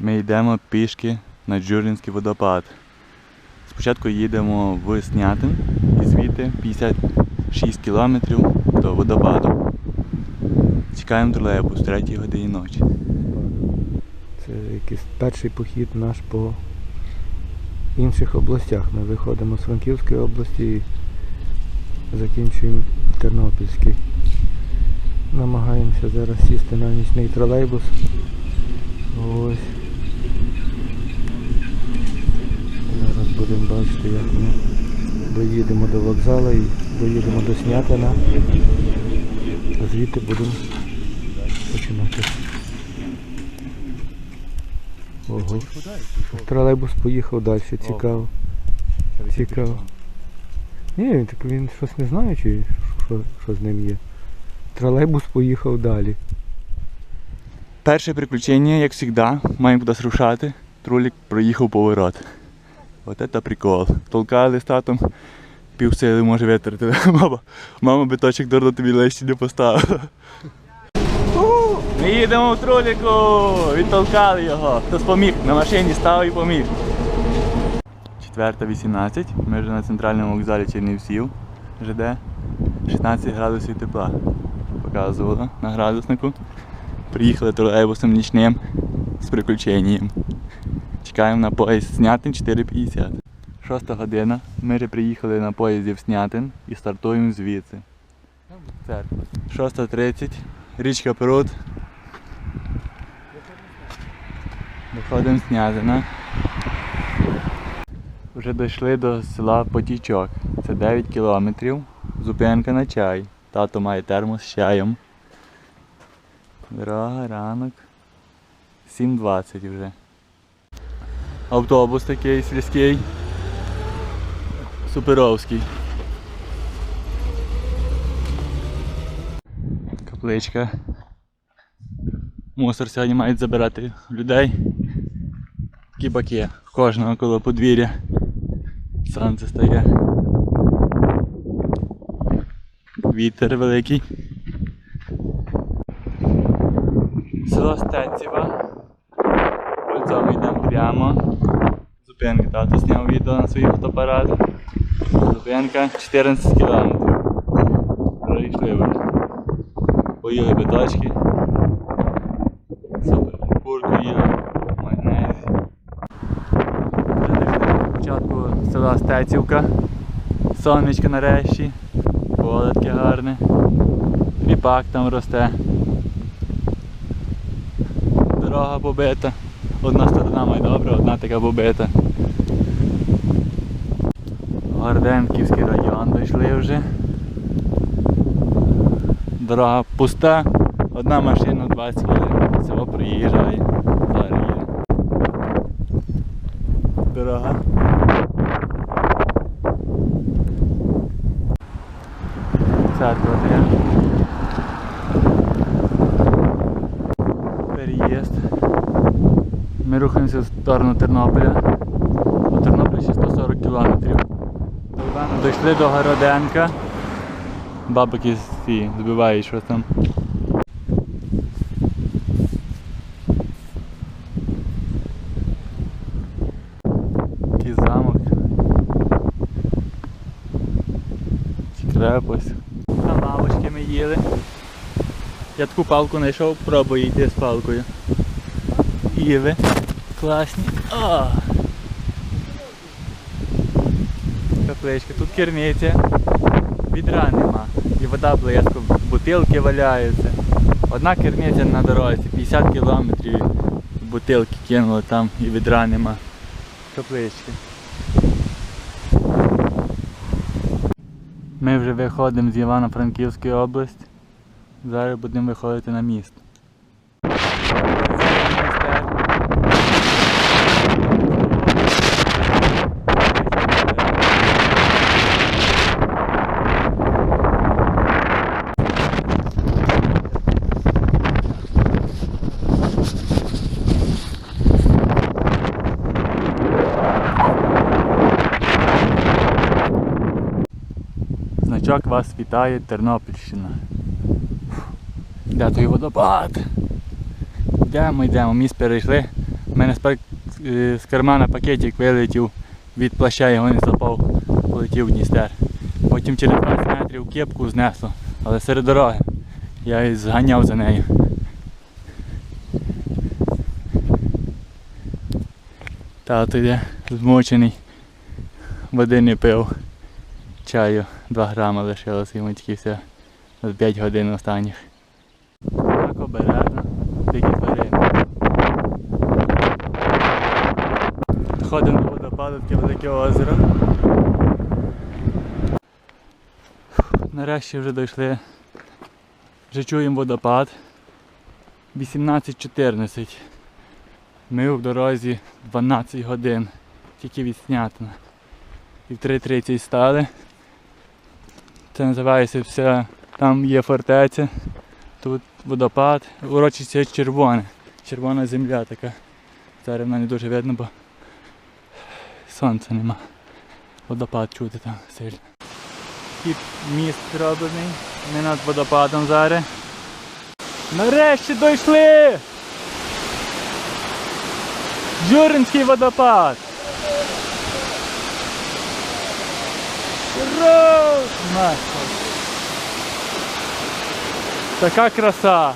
Ми йдемо пішки на Джуринський водопад. Спочатку їдемо в Снятин і звідти 56 кілометрів до водопаду. Чекаємо тролейбус 3 годині ночі. Це якийсь перший похід наш по інших областях. Ми виходимо з Франківської області і закінчуємо Тернопільський. Намагаємося зараз сісти на нічний тролейбус. Ось. Зараз будемо бачити, як ми доїдемо до вокзалу і доїдемо до Снятина. А звідти будемо починати. Ого. Тролейбус поїхав далі, цікаво. Цікаво. Ні, він так він щось не знає, чи що, що з ним є. Тролейбус поїхав далі. Перше приключення, як завжди, маємо кудись рушати. Трулік проїхав поворот. От це прикол. Толкали з татом, пів сили може витерти. Мама, мама биточок дурно тобі лещі не поставила. Ми їдемо в труліку! Відтолкали його. Хтось поміг, на машині став і поміг. 4.18. Ми вже на центральному вокзалі Чернівців. ЖД. 16 градусів тепла. Показувало на градуснику. Приїхали тролейбусом нічним з приключенням. Чекаємо на поїзд Снятин 4.50. Шоста година. Ми приїхали на поїзді в Снятин і стартуємо звідси. Церква. 6.30. Річка Пруд. Виходимо з Снятина. Вже дійшли до села Потічок. Це 9 кілометрів. Зупинка на чай. Тато має термос з чаєм. Дорога, ранок. 7.20 вже. Автобус такий сільський. Суперовський. Капличка. Мусор сьогодні мають забирати людей. Кібаки. Кожного коло подвір'я. Сонце стає. Вітер великий. Село Стецєва. Прямо. Зупинка. Тато зняв відео на свій фотоапарат. Зупинка 14 кілометрів. Пройшли. Поїли биточки. Супер. Курку їли. Майонезі. Вже Початку села Стецівка. Сонечко нарешті. Поле таке гарне. Ріпак там росте. Дорога побита. Одна сторона має добре, одна така побита. Гарденківський район дійшли вже. Дорога пуста, одна машина 20 хвилин. Село приїжджає. Зараз. Дорога. Церква є. Переїзд. Ми рухаємося в сторону Тернополя. До Тернополя ще 140 кілометрів. Дійшли до Городенка. Бабики ці збивають щось там. Такий замок. Чи крепость. На лавочки ми їли. Я таку палку знайшов, пробую йти з палкою. Іви. Класні. О! Капличка. Тут керниця. Відра нема. І вода близько, бутилки валяються. Одна керниця на дорозі, 50 кілометрів. Бутилки кинули там і відра нема. Каплички. Ми вже виходимо з Івано-Франківської області. Зараз будемо виходити на місто. Значок вас вітає Тернопільщина. Де той водопад? Йдемо, йдемо, міст перейшли. У мене е, з кармана пакетик вилетів від плаща, його не запав, полетів в Дністер. Потім через 20 метрів кепку знесло, але серед дороги. Я і зганяв за нею. Тато йде змочений, води не пив, чаю 2 грами лишилося йому тільки все з 5 годин останніх. Так обережно, дикі тварини. Ходимо до водопаду, таке велике озеро. Нарешті вже дійшли. Вже чуємо водопад. 18.14. Ми в дорозі 12 годин. Тільки від Снятина. І в 3.30 стали. Це називається все. Там є фортеця. Тут водопад. Урочище червоне. Червона земля така. Зараз вона не дуже видно, бо сонця нема. Водопад чути там сильно. Тут міст зроблений. Ми над водопадом зараз. Нарешті дійшли! Журинський водопад! Ура! Нащо? Така краса!